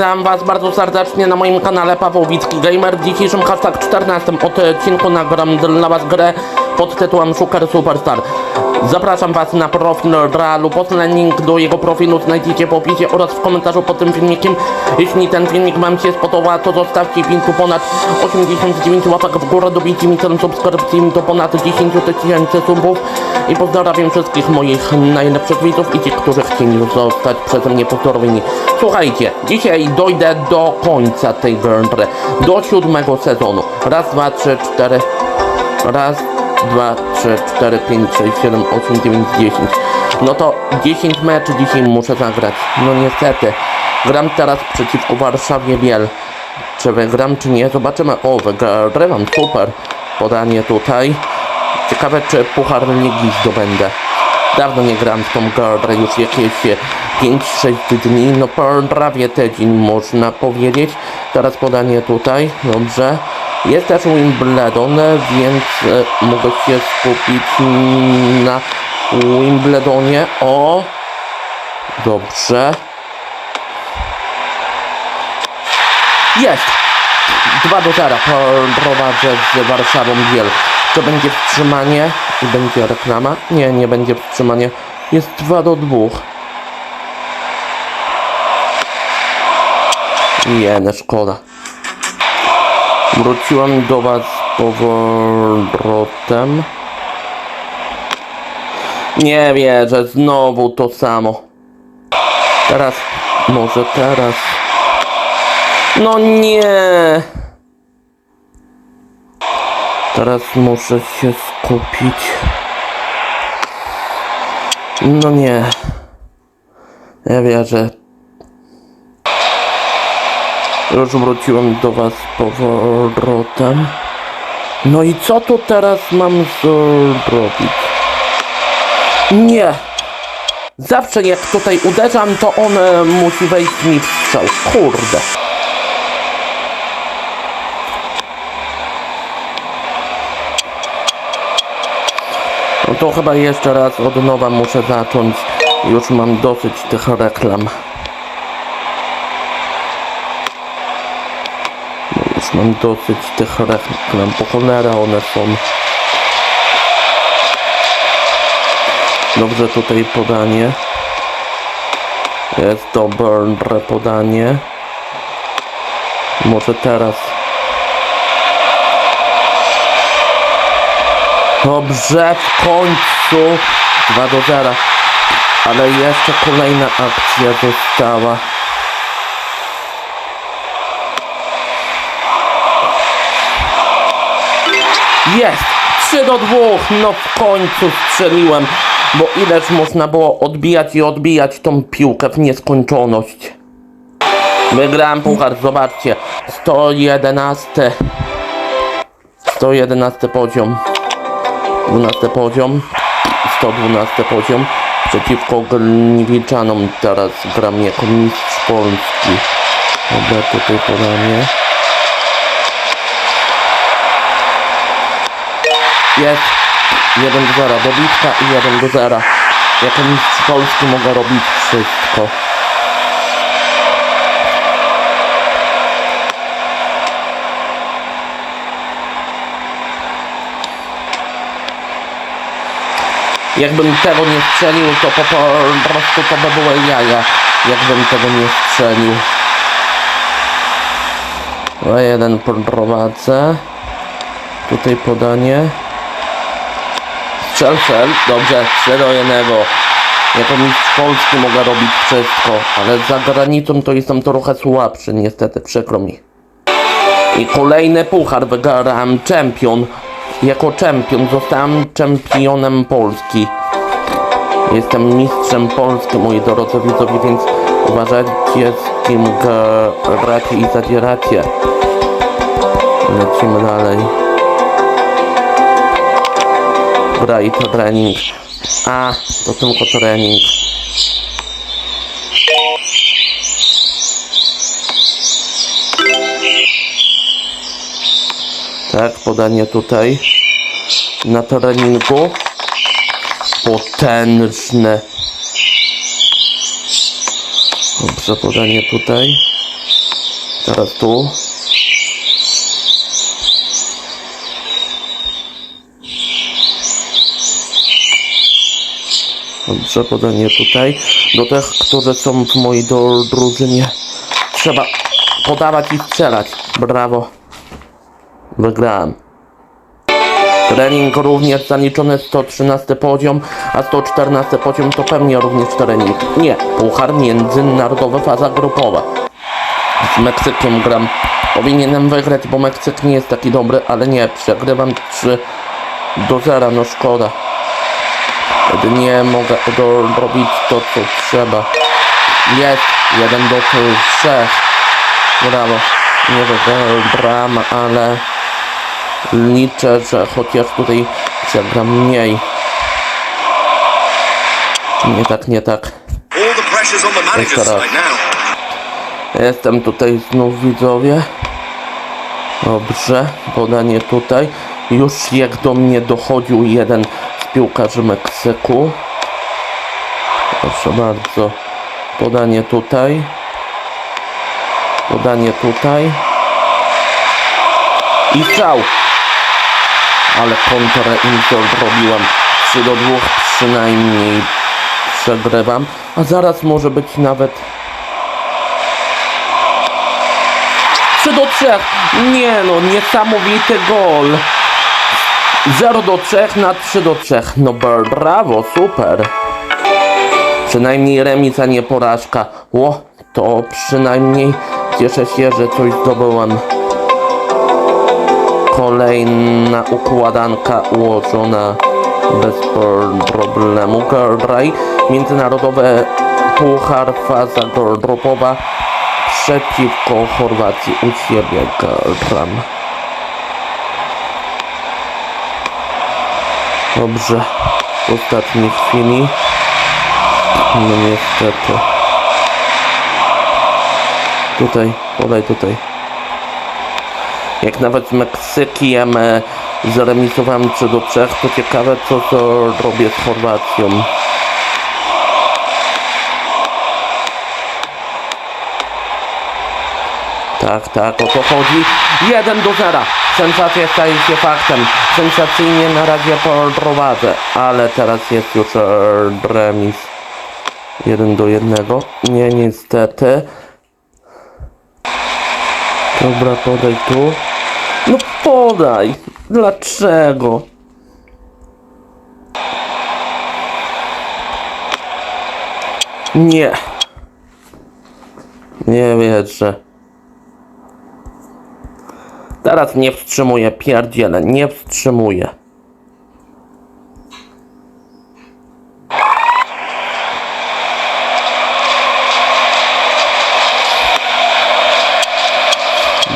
witam was bardzo serdecznie na moim kanale Paweł Wicki Gamer. W dzisiejszym hashtag 14 odcinku nagram dla was grę pod tytułem Shooter Superstar. Zapraszam was na profil Realu, poślę link do jego profilu znajdziecie w opisie oraz w komentarzu pod tym filmikiem. Jeśli ten filmik wam się spodobał, to zostawcie filmiku ponad 89 łapek w górę, dobijcie mi ten subskrypcji do ponad 10 tysięcy subów i pozdrawiam wszystkich moich najlepszych widzów i tych, którzy chcieli zostać przeze mnie pozdrowieni. Słuchajcie, dzisiaj dojdę do końca tej gry, do siódmego sezonu. Raz, dwa, trzy, cztery, raz, dwa, trzy, cztery, pięć, sześć, siedem, osiem, dziewięć, dziesięć. No to 10 meczy dzisiaj muszę zagrać. No niestety. Gram teraz przeciwko Warszawie Biel. Czy wygram, czy nie? Zobaczymy. O, wygrywam, super. Podanie tutaj. Ciekawe, czy Puchar Ligi zdobędę. Dawno nie gram w tą grę, już jakieś 5-6 dni, no prawie tydzień można powiedzieć. Teraz podanie tutaj, dobrze. Jest też Wimbledon, więc e, mogę się skupić na Wimbledonie. O! Dobrze. Jest! 2 do 0 prowadzę z Warszawą Biel. To będzie wstrzymanie i będzie reklama? Nie, nie będzie wstrzymanie. Jest 2 do 2. Nie, no szkoda. Wróciłem do was z powrotem. Nie wierzę, znowu to samo. Teraz, może teraz. No nie. Teraz muszę się skupić. No nie. Ja wierzę. Wróciłem do was powrotem. No i co tu teraz mam zrobić? Nie! Zawsze jak tutaj uderzam, to on musi wejść mi w strzał. Kurde. No to chyba jeszcze raz od nowa muszę zacząć. Już mam dosyć tych reklam. No już mam dosyć tych reklam. Po cholera one są. Dobrze tutaj podanie. Jest dobre podanie. Może teraz. Dobrze, w końcu 2 do 0. Ale jeszcze kolejna akcja została. Jest! 3 do 2! No w końcu strzeliłem. Bo ileż można było odbijać i odbijać tą piłkę w nieskończoność. Wygrałem puchar, zobaczcie. 111. 111 poziom. 12 poziom. 112 poziom. Przeciwko Gliwiczanom teraz gram jako mistrz Polski. Dobra, tutaj podanie. Jest 1 do 0 dobitka i 1 do 0. Jako mistrz Polski mogę robić wszystko. Jakbym tego nie strzelił, to po, prostu to by były jaja. Jakbym tego nie strzelił. O jeden prowadzę. Tutaj podanie. Strzel, strzel. Dobrze, 3 do 1. Jako mistrz Polski mogę robić wszystko, ale za granicą to jestem trochę słabszy, niestety, przykro mi. I kolejny puchar wygrałem czempion. Jako czempion zostałem czempionem Polski. Jestem mistrzem Polski, moi drodzy widzowie, więc uważajcie z kim gracie i zadzieracie. Lecimy dalej. Gra i to trening. A, to tylko trening. Tak, podanie tutaj. Na treningu. Potężne. Dobrze, podanie tutaj. Teraz tu. Podanie tutaj. Do tych, którzy są w mojej drużynie. Trzeba podawać i strzelać. Brawo. Wygrałem. Trening również zaliczony 113 poziom, a 114 poziom to pewnie również trening. Nie, puchar międzynarodowy faza grupowa. Z Meksykiem gram. Powinienem wygrać, bo Meksyk nie jest taki dobry, ale nie, przegrywam 3 do 0, no szkoda. Nie mogę robić to, co trzeba. Jest, jeden do trzech. Brawo. Nie wygram, ale liczę, że chociaż tutaj przegram mniej. Nie tak, nie tak. Jeszcze raz. Jestem tutaj znów widzowie. Dobrze, podanie tutaj. Już jak do mnie dochodził jeden piłkarzy Meksyku. Proszę bardzo. Podanie tutaj. Podanie tutaj. I strzał. Ale kontrę im zrobiłam. 3 do 2 przynajmniej przegrywam. A zaraz może być nawet 3 do 3. Nie no, niesamowity gol. 0 do 3 na 3 do 3. No br- brawo, super. Przynajmniej remis, a nie porażka. Ło, to przynajmniej cieszę się, że coś zdobyłem. Kolejna układanka ułożona bez pro- problemu. Graj, międzynarodowe puchar, faza grupowa przeciwko Chorwacji u siebie gram. Dobrze, w ostatniej chwili. No niestety. Tutaj, podaj tutaj. Jak nawet z Meksykiem e, zaremisowałem 3 do 3, to ciekawe co zrobię z Chorwacją. Tak, tak, o to chodzi. 1 do 0. Sensacja staje się faktem. Sensacyjnie na razie prowadzę, ale teraz jest już e, remis. 1 do 1. Nie, niestety. Dobra, podaj tu. No podaj. Dlaczego? Nie. Nie wierzę. Teraz nie wstrzymuję, pierdzielę, nie wstrzymuję.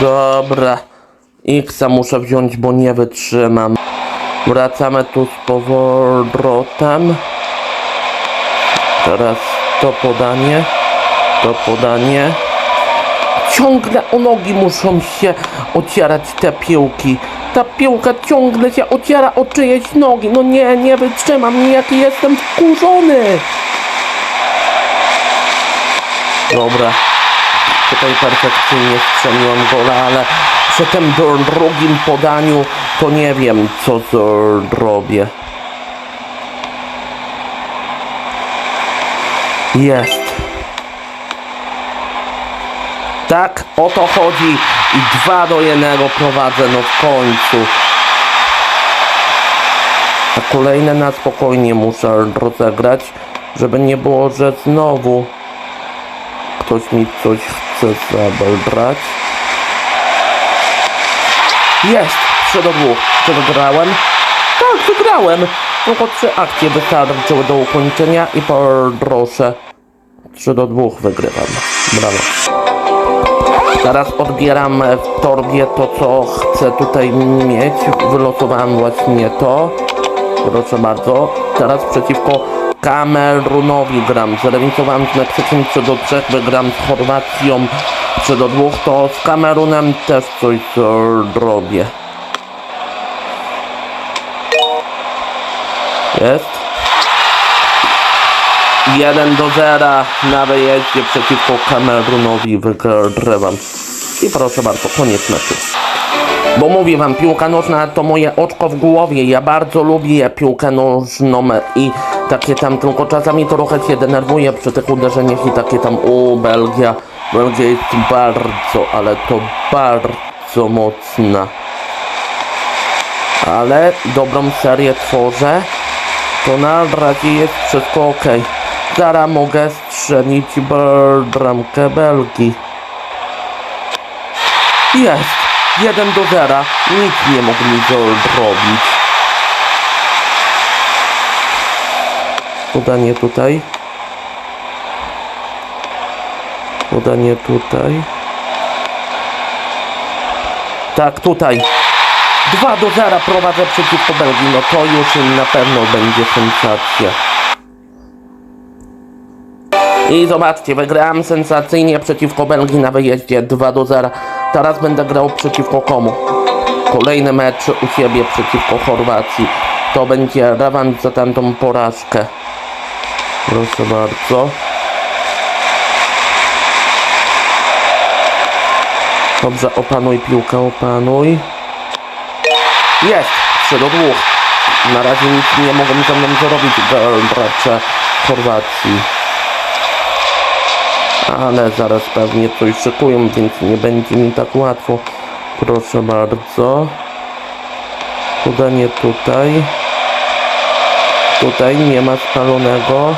Dobra. Xa muszę wziąć, bo nie wytrzymam. Wracamy tu z powrotem. Teraz to podanie. To podanie. Ciągle o nogi muszą się ocierać te piłki. Ta piłka ciągle się ociera o czyjeś nogi. No nie, nie wytrzymam, jaki jestem wkurzony. Dobra. Tutaj perfekcyjnie strzeliłem gola, ale przy tym dru- drugim podaniu to nie wiem co zrobię. Jest. Tak, o to chodzi. I 2 do 1 prowadzę, no w końcu. A kolejne na spokojnie muszę rozegrać, żeby nie było, że znowu ktoś mi coś chce zabrać. Jest! 3 do 2. Czy wygrałem? Tak, wygrałem. Tylko trzy akcje wystarczyły do ukończenia i proszę. 3 do 2 wygrywam. Brawo. Teraz odbieram w torbie to, co chcę tutaj mieć. Wylosowałem właśnie to. Proszę bardzo. Teraz przeciwko Kamerunowi gram. Zremisowałem z Meksykiem 3 do 3, wygram z Chorwacją 3 do 2. To z Kamerunem też coś zrobię. Jest. 1 do 0 na wyjeździe przeciwko Kamerunowi wygrywam. I proszę bardzo, koniec meczu. Bo mówię wam, piłka nożna to moje oczko w głowie. Ja bardzo lubię piłkę nożną i takie tam, tylko czasami trochę się denerwuję przy tych uderzeniach i takie tam, u Belgia. Belgia jest bardzo, ale to bardzo mocna. Ale dobrą serię tworzę. To na razie jest wszystko ok. Zaraz mogę strzelić bramkę Belgii. Jest! 1 do 0. Nic nie mógł mi zrobić. Podanie tutaj. Podanie tutaj. Tak, tutaj. 2 do 0 prowadzę przeciwko Belgii. No to już na pewno będzie sensacja. I zobaczcie, wygrałem sensacyjnie przeciwko Belgii na wyjeździe 2 do 0. Teraz będę grał przeciwko komu? Kolejny mecz u siebie przeciwko Chorwacji. To będzie rewanż za tamtą porażkę. Proszę bardzo. Dobrze, opanuj piłkę, opanuj. Jest! 3 do 2. Na razie nic nie mogą ze mną zrobić gracze Chorwacji. Ale zaraz pewnie coś szykują, więc nie będzie mi tak łatwo. Proszę bardzo. Podanie tutaj. Tutaj nie ma spalonego.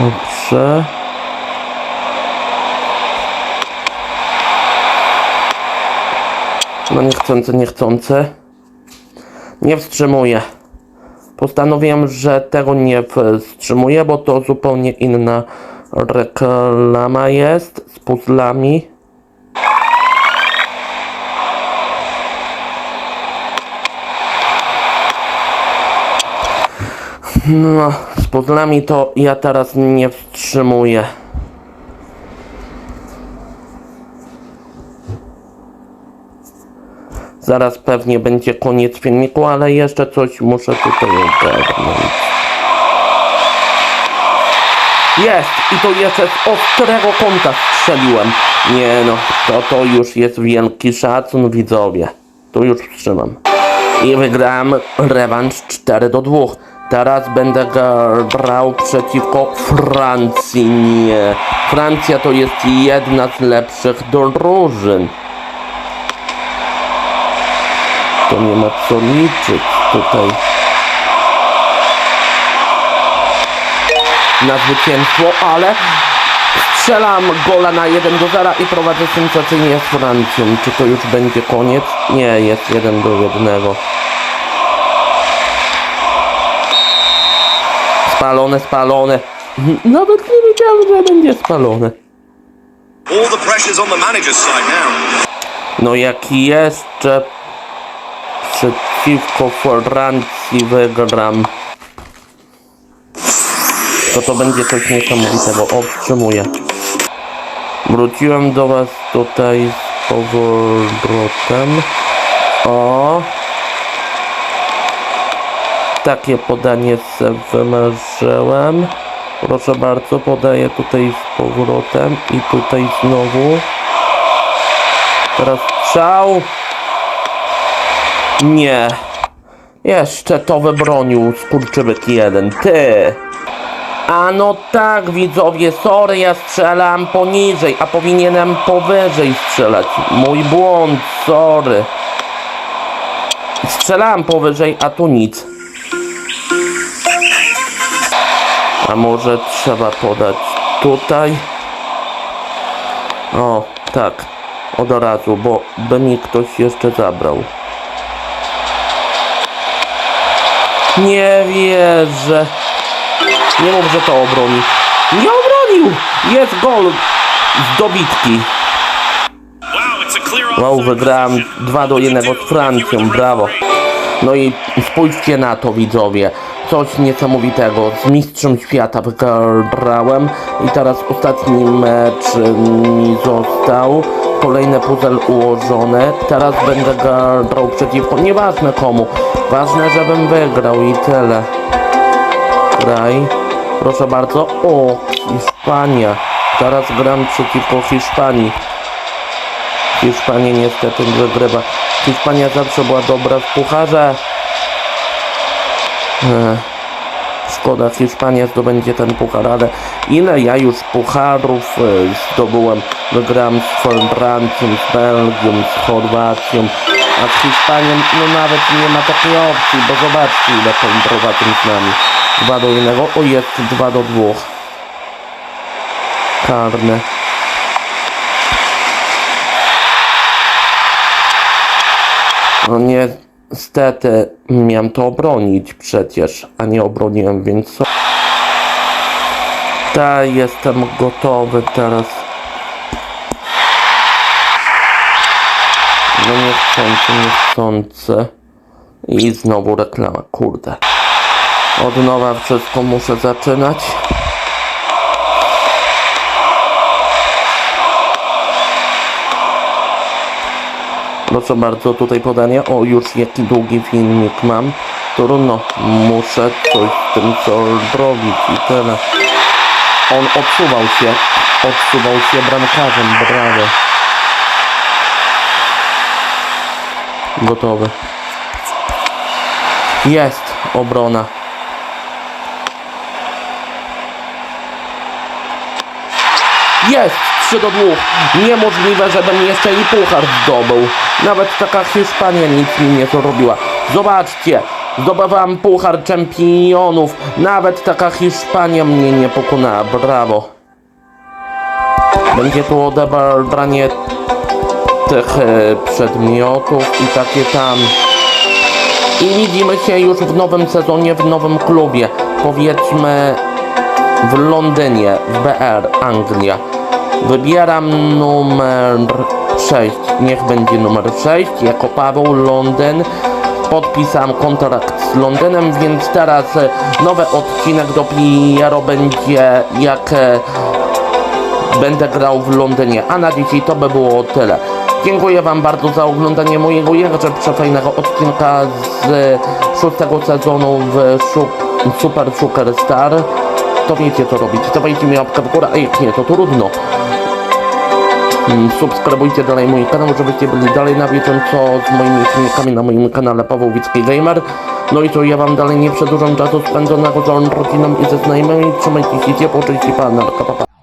Dobrze. No niechcące, niechcące. Nie wstrzymuję. Postanowiłem, że tego nie wstrzymuję, bo to zupełnie inna reklama jest z puzzlami. No, z puzzlami to ja teraz nie wstrzymuję. Zaraz pewnie będzie koniec filmiku, ale jeszcze coś muszę tutaj ogarnąć. Jest! I to jeszcze z ostrego kąta strzeliłem. Nie no, to to już jest wielki szacun widzowie. Tu już wstrzymam. I wygrałem rewanż 4 do 2. Teraz będę grał przeciwko Francji. Nie. Francja to jest jedna z lepszych drużyn. To nie ma co liczyć tutaj. Na zwycięstwo, ale strzelam gola na 1 do 0 i prowadzę sensacyjnie z Francją. Czy to już będzie koniec? Nie, jest 1 do 1. Spalone, spalone. Nawet nie wiedziałem, że będzie spalone. All the pressure's on the manager's side now. No jak jeszcze przeciwko Francji wygram, to to będzie coś niesamowitego. O, wstrzymuję. Wróciłem do was tutaj z powrotem. O. Takie podanie sobie wymarzyłem. Proszę bardzo, podaję tutaj z powrotem i tutaj znowu. Teraz strzał. Nie. Jeszcze to wybronił skurczybyk jeden. Ty. A no tak, widzowie, sorry, ja strzelam poniżej, a powinienem powyżej strzelać. Mój błąd, sorry. Strzelałem powyżej, a tu nic. A może trzeba podać tutaj? O, tak. Od razu, bo by mi ktoś jeszcze zabrał. Nie wierzę. Nie mów, że to obroni. Nie obronił! Jest gol z dobitki. Wow, wygrałem 2 do 1 z Francją, brawo. No i spójrzcie na to widzowie. Coś niesamowitego. Z mistrzem świata wygrałem i teraz ostatni mecz mi został. Kolejne puzzle ułożone. Teraz będę grał przeciwko. Nieważne komu. Ważne, żebym wygrał i tyle. Graj. Proszę bardzo. O, Hiszpania. Teraz gram przeciwko Hiszpanii. Hiszpania niestety wygrywa. Hiszpania zawsze była dobra w pucharze. Ech, Szkoda, Hiszpania zdobędzie ten puchar, ale ile ja już pucharów e, zdobyłem. Wygrałem z Francją, z Belgią, z Chorwacją, a z Hiszpanią no nawet nie ma takiej opcji, bo zobaczcie ile tą prowadzą z nami. 2 do 1, o jest 2 do 2. Karne. No niestety miałem to obronić przecież, a nie obroniłem, więc co? Tak, jestem gotowy teraz. No niechcący, niechcący. I znowu reklama, kurde. Od nowa wszystko muszę zaczynać. Proszę bardzo, tutaj podanie. O, już jaki długi filmik mam. Trudno, muszę coś z tym zrobić i tyle. On odsuwał się, odsuwał się bramkarzem, brawo. Gotowy. Jest obrona. Jest! 3 do 2. Niemożliwe, żebym jeszcze i puchar zdobył. Nawet taka Hiszpania nic mi nie zrobiła. Zobaczcie, zdobywam puchar czempionów. Nawet taka Hiszpania mnie nie pokonała. Brawo. Będzie tu odebranie tych e, przedmiotów i takie tam. I widzimy się już w nowym sezonie, w nowym klubie. Powiedzmy w Londynie, w BR, Anglia. Wybieram numer 6. Niech będzie numer 6. Jako Paweł Londyn. Podpisałem kontrakt z Londynem, więc teraz e, nowy odcinek dopiero będzie jak e, będę grał w Londynie. A na dzisiaj to by było tyle. Dziękuję Wam bardzo za oglądanie mojego jakże przefajnego odcinka z szóstego sezonu w Super Sugar Star. To wiecie co robić. Dawajcie mi łapkę w górę, a jak nie, to trudno. Subskrybujcie dalej mój kanał, żebyście byli dalej na bieżąco z moimi filmikami na moim kanale Paweł Wicki Gamer. No i co, ja wam dalej nie przedłużam czasu spędzonego z rodziną i ze znajomymi. Trzymajcie się ciepło, cześć i pana, pa, pa, pa.